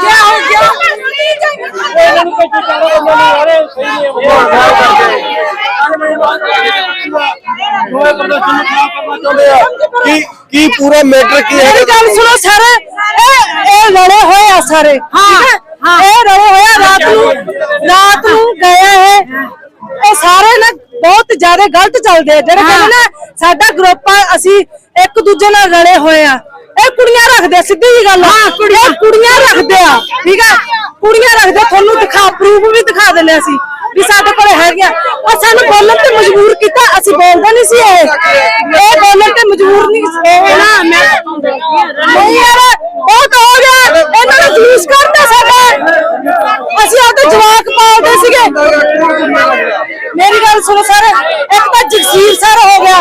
क्या हो ਇਹਨਾਂ ਨੂੰ ਕੋਈ ਵਿਚਾਰਾ ਉਹਨਾਂ ਨੂੰ ਆ ਰਹੇ ਸਹੀ ਨਹੀਂ ਦੋਏ ਪ੍ਰਦਰਸ਼ਨ ਨੂੰ ਖਰਾਬ ਕਰਨਾ ਚਾਹੁੰਦੇ ਆ ਕੀ ਕੀ ਪੂਰਾ ਮੈਟਰ ਕੀ ਹੈ ਮੇਰੀ ਗੱਲ ਸੁਣੋ ਸਰ ਇਹ ਇਹ ਲੜੇ ਹੋਏ ਆ ਸਾਰੇ ਹਾਂ ਇਹ ਲੜੇ ਹੋਏ ਆ ਰਾਤ ਨੂੰ ਰਾਤ ਨੂੰ ਗਏ ਜ਼ਿਆਦਾ ਗਲਤ ਚੱਲਦੇ ਆ। ਜਿਹੜੇ ਕਹਿੰਦੇ ਨਾ ਸਾਡਾ ਗਰੁੱਪ ਆ ਅਸੀਂ ਇੱਕ ਦੂਜੇ ਨਾਲ ਰਲੇ ਹੋਏ ਆ। ਇਹ ਕੁੜੀਆਂ ਰੱਖਦੇ ਸਿੱਧੀ ਜੀ ਗੱਲ ਹਾਂ ਕੁੜੀਆਂ। ਕੁੜੀਆਂ ਰੱਖਦੇ ਆ ਠੀਕ ਆ? ਕੁੜੀਆਂ ਰੱਖਦੇ ਤੁਹਾਨੂੰ ਦਿਖਾ ਪ੍ਰੂਫ ਵੀ ਦਿਖਾ ਦਿੰਦੇ ਅਸੀਂ ਵੀ ਸਾਡੇ ਕੋਲੇ ਹੈਗੀਆਂ। ਉਹ ਸਾਨੂੰ ਬੋਲਣ ਤੇ ਮਜਬੂਰ ਕੀਤਾ ਅਸੀਂ ਬੋਲਦੇ ਨਹੀਂ ਸੀ ਇਹ। ਇਹ ਬੋਲਣ ਤੇ ਮਜਬੂਰ ਨਹੀਂ ਸੀ। ਇਹ ਨਾ ਮੈਂ ਨਹੀਂ ਯਾਰ ਬਹੁਤ ਹੋ ਗਿਆ। ਇਹਨਾਂ ਨੇ ਜਲੂਸ ਕਰਤਾ ਸਾਡਾ। ਅਸੀਂ ਆਪਦੇ ਜਵਾਕ ਪਾਲਦੇ ਸੀਗੇ। ਮੇਰੀ ਗੱਲ ਸੁਣੋ ਸਰ। ਇੱਕ ਤਾਂ ਜਗਸੀਰ ਸਰ ਹੋ ਗਿਆ।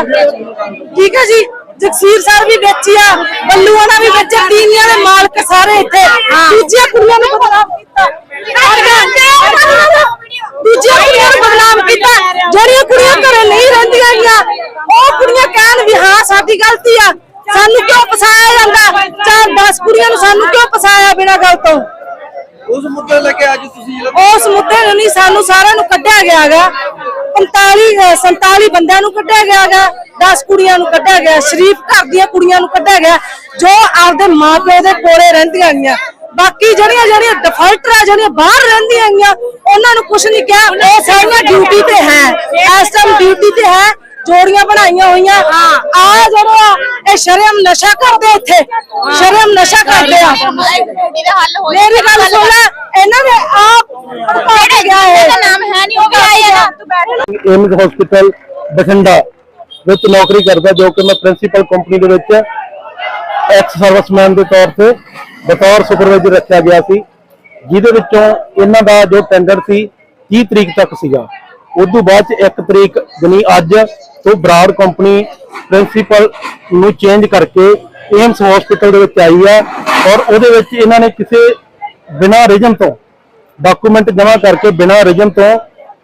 ਠੀਕ ਹੈ ਜੀ? ਜਗਸੀਰ ਸਰ ਵੀ ਵੇਚਿਆ ਬੱਲੂ ਹੋਣਾ ਵੀ ਵੇਚਿਆ ਤੀਵੀਆਂ ਦੇ ਮਾਲਕ ਸਾਰੇ ਇੱਥੇ। ਦੂਜੀਆਂ ਕੁੜੀਆਂ ਨੂੰ ਬਦਨਾਮ ਕੀਤਾ। ਦੂਜੀਆਂ ਕੁੜੀਆਂ ਨੂੰ ਬਦਨਾਮ ਕੀਤਾ। ਜਿਹੜੀਆਂ ਕੁੜੀਆਂ ਘਰੇ ਨਹੀਂ ਰਹਿੰਦੀਆਂ ਹੈਗੀਆਂ ਉਹ ਕੁੜੀਆਂ ਕਹਿਣ ਵੀ ਹਾਂ ਸਾਡੀ ਗਲਤੀ ਆ। ਸਾਨੂੰ ਕਿਉਂ ਫਸਾਇਆ ਜਾਂਦਾ? ਚਾਰ 10 ਕੁੜੀਆਂ ਨੂੰ ਸਾਨੂੰ ਕਿਉਂ ਫਸਾਇਆ ਬਿਨਾਂ ਗੱਲ ਤੋਂ? ਉਸ ਮੁੱਦੇ ਲੈ ਕੇ ਅੱਜ ਤੁਸੀਂ ਉਸ ਮੁੱਦੇ ਨੂੰ ਨਹੀਂ, ਸਾਨੂੰ ਸਾਰਿਆਂ ਨੂੰ ਕੱਢਿਆ ਗਿਆਗਾ। 45 47 ਬੰਦਿਆਂ ਨੂੰ ਕੱਢਿਆ ਗਿਆਗਾ 10 ਕੁੜੀਆਂ ਨੂੰ ਕੱਢਿਆ ਗਿਆ, ਸ਼ਰੀਫ ਘਰ ਦੀਆਂ ਕੁੜੀਆਂ ਨੂੰ ਕੱਢਿਆ ਗਿਆ, ਜੋ ਆਪਦੇ ਮਾਪਿਓ ਦੇ ਕੋਲੇ ਰਹਿੰਦੀਆਂ ਹੈਗੀਆਂ ਬਾਕੀ ਜਿਹੜੀਆਂ ਜਿਹੜੀਆਂ ਡਿਫਾਲਟਰ ਆ, ਜਿਹੜੀਆਂ ਬਾਹਰ ਰਹਿੰਦੀਆਂ ਹੈਗੀਆਂ ਉਹਨਾਂ ਨੂੰ ਕੁਝ ਨਹੀਂ ਕਿਹਾ। ਉਹ ਸਾਰੀਆਂ ਡਿਊਟੀ ਤੇ ਹੈ। ਇਸ ਟਾਈਮ ਡਿਊਟੀ ਤੇ ਹੈ। ਜੋੜੀਆਂ ਬਣਾਈਆਂ ਹੋਈਆਂ। ਆ ਜਿਹੜਾ ਇਹ ਸ਼ਰਮ ਨਸ਼ਾ ਕਰਦੇ ਇੱਥੇ। ਸ਼ਰਮ ਨਸ਼ਾ ਕਰਦੇ ਆ। ਦਾ ਮੇਰੀ ਗੱਲ ਸੁਣ ਲੈ ਇਹਨਾਂ ਨੇ ਆਪ ਭੜਕਾ ਕੇ ਗਿਆ ਹੈ ਇਹਦਾ ਨਾਮ ਹੈ ਨਹੀਂ ਉਹ ਵੀ ਹੈ ਤੂੰ ਬੈਠ ਏਮਜ਼ ਹਸਪੀਟਲ ਬਠਿੰਡਾ ਵਿੱਚ ਨੌਕਰੀ ਕਰਦਾ ਜੋ ਕਿ ਮੈਂ ਪ੍ਰਿੰਸੀਪਲ ਕੰਪਨੀ ਦੇ ਵਿੱਚ ਐਕਸ ਸਰਵਿਸਮੈਨ ਦੇ ਤੌਰ ਤੇ ਬਤੌਰ ਸੁਪਰਵਾਈਜ਼ਰ ਰੱਖਿਆ ਗਿਆ ਸੀ ਜਿਹਦੇ ਵਿੱਚੋਂ ਇਹਨਾਂ ਦਾ ਜੋ ਟੈਂਡਰ ਸੀ 30 ਤਰੀਕ ਤੱਕ ਸੀਗਾ। ਉਸ ਤੋਂ ਬਾਅਦ ਚ 1 ਤਰੀਕ ਯਾਨੀ ਅੱਜ ਤੋਂ ਬਰਾੜ ਕੰਪਨੀ ਪ੍ਰਿੰਸੀਪਲ ਨੂੰ ਚੇਂਜ ਕਰਕੇ ਏਮਸ ਹਸਪੀਟਲ ਦੇ ਵਿੱਚ ਆਈ ਹੈ ਔਰ ਉਹਦੇ ਵਿੱਚ ਇਹਨਾਂ ਨੇ ਕਿਸੇ ਬਿਨਾਂ ਰੀਜਨ ਤੋਂ ਡਾਕੂਮੈਂਟ ਜਮ੍ਹਾਂ ਕਰਕੇ ਬਿਨਾਂ ਰੀਜਨ ਤੋਂ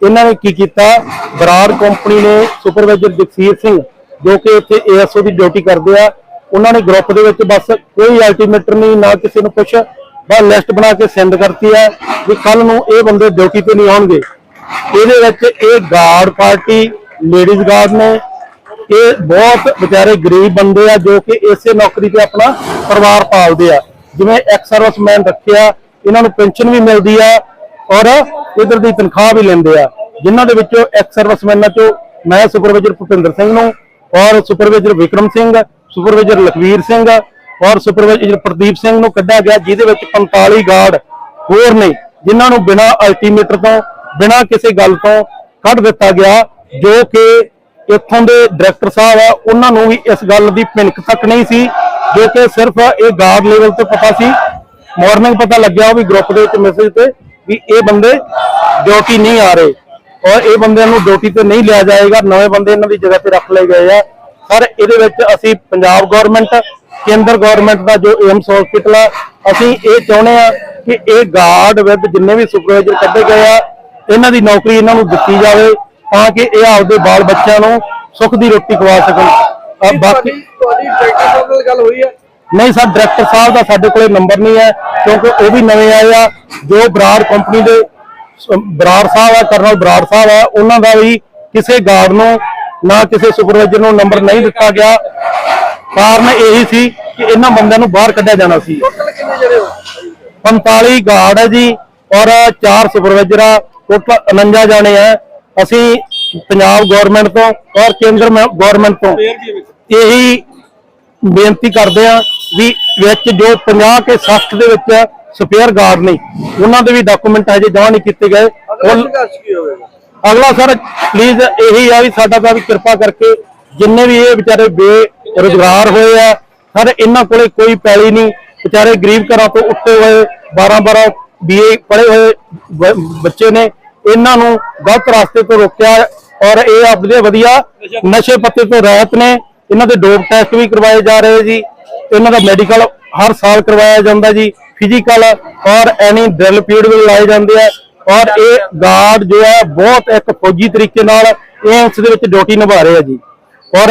ਇਹਨਾਂ ਨੇ ਕੀ ਕੀਤਾ? ਬਰਾੜ ਕੰਪਨੀ ਨੇ ਸੁਪਰਵਾਈਜ਼ਰ ਜਗਸੀਰ ਸਿੰਘ, ਜੋ ਕਿ ਇੱਥੇ ਏਐਸਓ ਦੀ ਡਿਊਟੀ ਕਰਦੇ ਆ, ਉਹਨਾਂ ਨੇ ਗਰੁੱਪ ਦੇ ਵਿੱਚ ਬਸ ਕੋਈ ਅਲਟੀਮੇਟਰ ਨਹੀਂ, ਨਾ ਕਿਸੇ ਨੂੰ ਕੁਛ ਬਸ ਲਿਸਟ ਬਣਾ ਕੇ ਸੈਂਡ ਕਰਤੀ ਹੈ ਵੀ ਕੱਲ ਨੂੰ ਇਹ ਬੰਦੇ ਡਿਊਟੀ ਤੇ ਨਹੀਂ ਆਉਣਗੇ। ਇਹਦੇ ਵਿੱਚ ਇਹ ਗਾਰਡ ਪਾਰਟੀ ਲੇਡੀਜ਼ ਗਾਰਡ ਨੇ। ਇਹ ਬਹੁਤ ਵਿਚਾਰੇ ਗਰੀਬ ਬੰਦੇ ਆ ਜੋ ਕਿ ਇਸੇ ਨੌਕਰੀ ਤੇ ਆਪਣਾ ਪਰਿਵਾਰ ਪਾਲਦੇ ਆ। ਜਿਵੇਂ ਐਕਸ ਸਰਵਿਸਮੈਨ ਰੱਖਿਆ, ਇਹਨਾਂ ਨੂੰ ਪੈਨਸ਼ਨ ਵੀ ਮਿਲਦੀ ਆ ਔਰ ਇਧਰ ਦੀ ਤਨਖਾਹ ਵੀ ਲੈਂਦੇ ਆ। ਜਿਨ੍ਹਾਂ ਦੇ ਵਿੱਚੋਂ ਐਕਸ ਸਰਵਿਸਮੈਨਾਂ ਚੋਂ ਮੈਂ ਸੁਪਰਵਾਈਜ਼ਰ ਭੁਪਿੰਦਰ ਸਿੰਘ ਨੂੰ ਔਰ ਸੁਪਰਵਾਈਜ਼ਰ ਵਿਕਰਮ ਸਿੰਘ ਸੁਪਰਵਾਈਜ਼ਰ ਲਖਵੀਰ ਸਿੰਘ ਔਰ ਸੁਪਰਵਾਈਜ਼ਰ ਪ੍ਰਦੀਪ ਸਿੰਘ ਨੂੰ ਕੱਢਿਆ ਗਿਆ, ਜਿਹਦੇ ਵਿੱਚ 45 ਗਾਰਡ ਹੋਰ ਨੇ, ਜਿਨ੍ਹਾਂ ਨੂੰ ਬਿਨਾਂ ਅਲਟੀਮੇਟਰ ਤੋਂ ਬਿਨਾਂ ਕਿਸੇ ਗੱਲ ਤੋਂ ਕੱਢ ਦਿੱਤਾ ਗਿਆ, ਜੋ ਕਿ ਇੱਥੋਂ ਦੇ ਡਾਇਰੈਕਟਰ ਸਾਹਿਬ ਆ, ਉਹਨਾਂ ਨੂੰ ਵੀ ਇਸ ਗੱਲ ਦੀ ਭਿਣਕ ਤੱਕ ਨਹੀਂ ਸੀ, ਜੋ ਕਿ ਸਿਰਫ ਇਹ ਗਾਰਡ ਲੈਵਲ ਤੇ ਪਤਾ ਸੀ। ਮਾਰਨਿੰਗ ਪਤਾ ਲੱਗਿਆ ਉਹ ਵੀ ਗਰੁੱਪ ਦੇ ਵਿੱਚ ਮੈਸੇਜ ਤੇ ਵੀ ਇਹ ਬੰਦੇ ਡਿਊਟੀ ਨਹੀਂ ਆ ਰਹੇ ਔਰ ਇਹ ਬੰਦਿਆਂ ਨੂੰ ਡਿਊਟੀ ਤੇ ਨਹੀਂ ਲਿਆ ਜਾਏਗਾ, ਨਵੇਂ ਬੰਦੇ ਇਹਨਾਂ ਦੀ ਜਗ੍ਹਾ ਤੇ ਰੱਖ ਲਏ ਗਏ ਆ। ਸਰ ਇਹਦੇ ਵਿੱਚ ਅਸੀਂ ਪੰਜਾਬ ਗਵਰਨਮੈਂਟ ਕੇਂਦਰ ਗਵਰਨਮੈਂਟ ਦਾ ਜੋ ਏਮਸ ਹਸਪੀਟਲ ਆ, ਅਸੀਂ ਇਹ ਚਾਹੁੰਦੇ ਆ ਕਿ ਇਹ ਗਾਰਡ ਵਿਦ ਜਿੰਨੇ ਵੀ ਸੁਪਰਵਾਈਜ਼ਰ ਕੱਢੇ ਗਏ ਆ ਇਹਨਾਂ ਦੀ ਨੌਕਰੀ ਇਹਨਾਂ ਨੂੰ ਦਿੱਤੀ ਜਾਵੇ ਤਾਂ ਕਿ ਇਹ ਆਪਦੇ ਬਾਲ ਬੱਚਿਆਂ ਨੂੰ ਸੁੱਖ ਦੀ ਰੋਟੀ ਖਵਾ ਸਕਣ। ਬਾਕੀ ਤੁਹਾਡੀ ਡਾਇਰੈਕਟਰ ਸਾਹਿਬ ਨਾਲ ਗੱਲ ਹੋਈ ਹੈ? ਨਹੀਂ ਸਰ ਡਾਇਰੈਕਟਰ ਸਾਹਿਬ ਦਾ ਸਾਡੇ ਕੋਲੇ ਨੰਬਰ ਨਹੀਂ ਹੈ ਕਿਉਂਕਿ ਉਹ ਵੀ ਨਵੇਂ ਆਏ ਆ। ਜੋ ਬਰਾੜ ਕੰਪਨੀ ਦੇ ਬਰਾੜ ਸਾਹਿਬ ਆ ਕਰਨਲ ਬਰਾੜ ਸਾਹਿਬ ਆ ਉਹਨਾਂ ਦਾ ਵੀ ਕਿਸੇ ਗਾਰਡ ਨੂੰ ਨਾ ਕਿਸੇ ਸੁਪਰਵਾਈਜ਼ਰ ਨੂੰ ਨੰਬਰ ਨਹੀਂ ਦਿੱਤਾ ਗਿਆ। ਕਾਰਨ ਇਹੀ ਸੀ ਕਿ ਇਹਨਾਂ ਬੰਦਿਆਂ ਨੂੰ ਬਾਹਰ ਕੱਢਿਆ ਜਾਣਾ ਸੀ। ਟੋਟਲ ਕਿੰਨੇ ਜਿਹੜੇ ਹੋ? 45 ਗਾਰਡ ਹੈ ਜੀ ਔਰ 4 ਸੁਪਰਵਾਈਜ਼ਰ ਆ। ਟੋਟਲ 49 ਜਾਣੇ ਆ। ਅਸੀਂ ਪੰਜਾਬ ਗਵਰਨਮੈਂਟ ਤੋਂ ਔਰ ਕੇਂਦਰ ਗਵਰਨਮੈਂਟ ਤੋਂ ਇਹੀ ਬੇਨਤੀ ਕਰਦੇ ਆ ਵੀ ਵਿੱਚ ਜੋ 50 ਕੇ 60 ਦੇ ਵਿੱਚ ਸਪੇਅਰ ਗਾਰਡ ਨੇ ਉਹਨਾਂ ਦੇ ਵੀ ਡਾਕੂਮੈਂਟ ਹਜੇ ਜਮ੍ਹਾਂ ਨਹੀਂ ਕੀਤੇ ਗਏ। ਅਗਲਾ ਸਰ ਪਲੀਜ਼ ਇਹੀ ਆ ਵੀ ਸਾਡਾ ਤਾਂ ਵੀ ਕਿਰਪਾ ਕਰਕੇ ਜਿੰਨੇ ਵੀ ਇਹ ਵਿਚਾਰੇ ਬੇਰੁਜ਼ਗਾਰ ਹੋਏ ਆ ਸਰ ਇਹਨਾਂ ਕੋਲੇ ਕੋਈ ਪੈਲੀ ਨਹੀਂ। ਵਿਚਾਰੇ ਗਰੀਬ ਘਰਾਂ ਤੋਂ ਉੱਠੇ ਹੋਏ 12 12 ਬੀਏ ਪੜ੍ਹੇ ਹੋਏ ਬੱਚੇ ਨੇ, ਇਹਨਾਂ ਨੂੰ ਗਲਤ ਰਸਤੇ ਤੋਂ ਰੋਕਿਆ ਔਰ ਇਹ ਆਪਣੇ ਵਧੀਆ ਨਸ਼ੇ ਪੱਤੇ ਤੋਂ ਰਹਿਤ ਨੇ। ਇਹਨਾਂ ਦੇ ਡੋਪ ਟੈਸਟ ਵੀ ਕਰਵਾਏ ਜਾ ਰਹੇ ਜੀ। ਇਹਨਾਂ ਦਾ ਮੈਡੀਕਲ ਹਰ ਸਾਲ ਕਰਵਾਇਆ ਜਾਂਦਾ ਜੀ, ਫਿਜ਼ੀਕਲ ਔਰ ਐਨੀ ਡਰਿਲ ਪੀਰੀਅਡ ਵੀ ਲਾਏ ਜਾਂਦੇ ਆ। ਔਰ ਇਹ ਗਾਰਡ ਜੋ ਹੈ, ਬਹੁਤ ਇੱਕ ਫੌਜੀ ਤਰੀਕੇ ਨਾਲ ਏਮਸ ਦੇ ਵਿੱਚ ਡਿਊਟੀ ਨਿਭਾ ਰਹੇ ਆ ਜੀ। ਔਰ